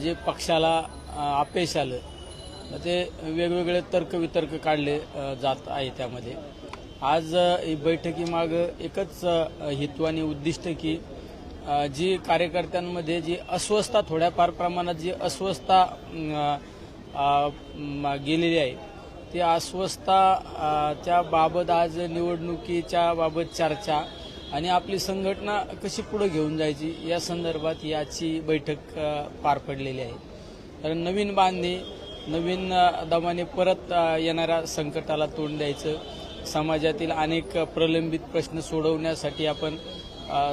जे पक्षाला अपयश आलं ते वेगवेगळे तर्कवितर्क काढले जात आहे त्यामध्ये. आज ही बैठकीमागं एकच हेतू आणि उद्दिष्ट की जी कार्यकर्त्यांमध्ये जी अस्वस्थता थोड्याफार प्रमाणात जी अस्वस्थता गेलेली आहे ती अस्वस्थता अ, च्या बाबत आज निवडणुकीच्या बाबत चर्चा आणि आपली संघटना कशी पुढे घेऊन जायची? या संदर्भात याची बैठक पार पडलेली आहे. कारण नवीन बांधणी नवीन दमाने परत येणाऱ्या संकटाला तोंड द्यायचं समाजातील अनेक प्रलंबित प्रश्न सोडवण्यासाठी आपण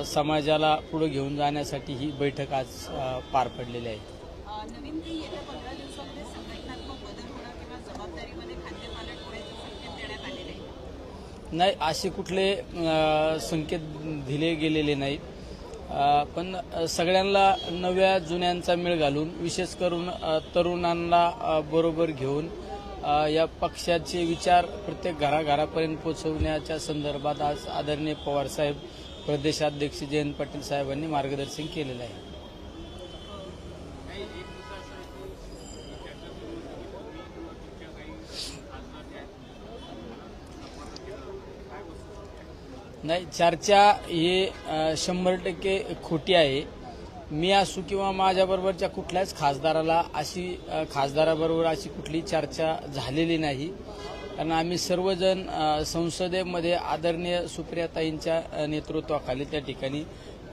समाजाला पुढे घेऊन जाण्यासाठी ही बैठक आज पार पडलेली आहे. नाही असे कुठले संकेत दिले गेलेले नाहीत. पण सगळ्यांना नव्या जुन्यांचा मेळ घालून विशेष करून तरुणांना बरोबर घेऊन या पक्षाचे विचार प्रत्येक घराघरापर्यंत पोहोचवण्याच्या संदर्भात आज आदरणीय पवारसाहेब प्रदेशाध्यक्ष जयंत पाटील साहेबांनी मार्गदर्शन केलेलं आहे. नाही चर्चा ही शंभर टक्के खोटी आहे. मी असू किंवा माझ्याबरोबरच्या कुठल्याच खासदाराला अशी खासदाराबरोबर अशी कुठली चर्चा झालेली नाही. कारण आम्ही सर्वजण संसदेमध्ये आदरणीय सुप्रियाताईंच्या नेतृत्वाखाली त्या ठिकाणी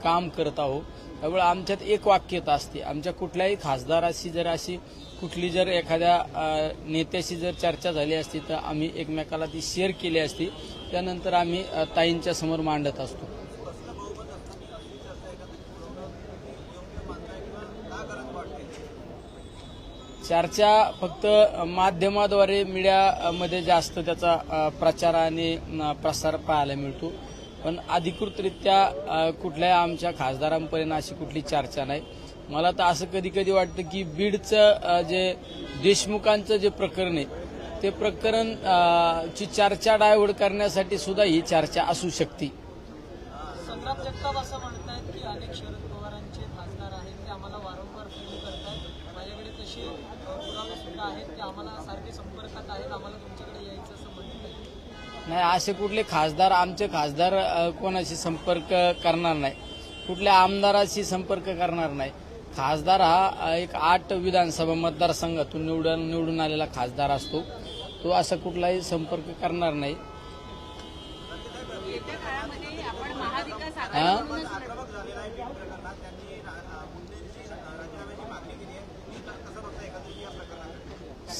काम करत आहोत. त्यामुळे आमच्यात एक वाक्यता असते. आमच्या कुठल्याही खासदाराशी जर अशी कुठली जर एखाद्या नेत्याशी जर चर्चा झाली असती तर आम्ही एकमेकाला ती शेअर केली असती. त्यानंतर आम्ही ताईंच्या समोर मांडत असतो. चर्चा फक्त माध्यमाद्वारे मीडियामध्ये जास्त त्याचा प्रचार आणि प्रसार पाहायला मिळतो. पण अधिकृतरित्या कुठल्याही आमच्या खासदारांपर्यंत अशी कुठली चर्चा नाही. मला तर असं कधी कधी वाटतं की बीडचं जे देशमुखांचं जे प्रकरण आहे ते प्रकरण ची चर्चा डायव्हर्ट करण्यासाठी सुद्धा ही चर्चा असू शकते. संग्राम जगताप असं की अनेक शरद पवारांचे खासदार आहेत ते आम्हाला वारंवार माझ्याकडे आहेत ते आम्हाला सारखे संपर्कात आहेत आम्हाला तुमच्याकडे यायचं असं म्हणतात नाही? असे कुठले खासदार आमचे खासदार कोणाशी संपर्क करणार नाही. कुठल्या आमदाराशी संपर्क करणार नाही. खासदार हा एक आठ विधानसभा मतदारसंघातून निवडून निवडून आलेला खासदार असतो. तो असा कुठलाही संपर्क करणार नाही. आपण महाविकास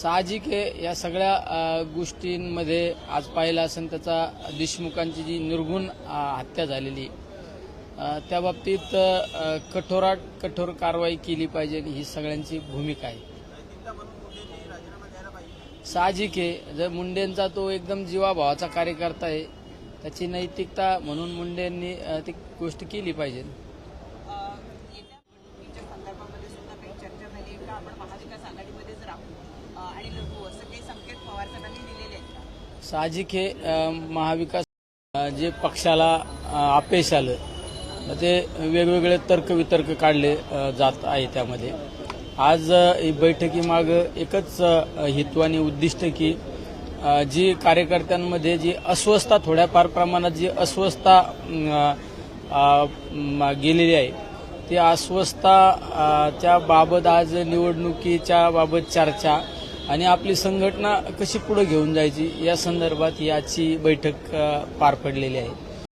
साहजिक आहे. या सगळ्या गोष्टींमध्ये आज पाहिलं असेल त्याचा देशमुखांची जी निर्गुण हत्या झालेली त्या बाबतीत कठोरात कठोर कारवाई केली पाहिजे ही सगळ्यांची भूमिका आहे. साहजिक आहे. जर मुंडेंचा तो एकदम जीवाभावाचा कार्यकर्ता आहे त्याची नैतिकता म्हणून मुंडेंनी ती गोष्ट केली पाहिजे अ, येत्या निवडणुकीच्या संदर्भामध्ये सुद्धा काही चर्चा झाली आहे का आपण महाविकास आघाडीमध्येच राहू अ, आणि लढू असं काही संकेत पवार साहेबांनी दिलेले आहेत का? साहजिक हे महाविकास जे पक्षाला अ, अपयश आलं ते वेगवेगळे तर्कवितर्क काढले जात आहे त्यामध्ये. आज बैठकीमाग बैठकीमागं एकच अ, आणि उद्दिष्ट की जी कार्यकर्त्यांमध्ये जी अस्वस्थता थोड्याफार प्रमाणात जी अस्वस्थता गेलेली आहे ती अस्वस्थता च्या बाबत आज निवडणुकीच्या बाबत चर्चा आणि आपली संघटना कशी पुढे घेऊन जायची? या संदर्भात याची बैठक पार पडलेली आहे.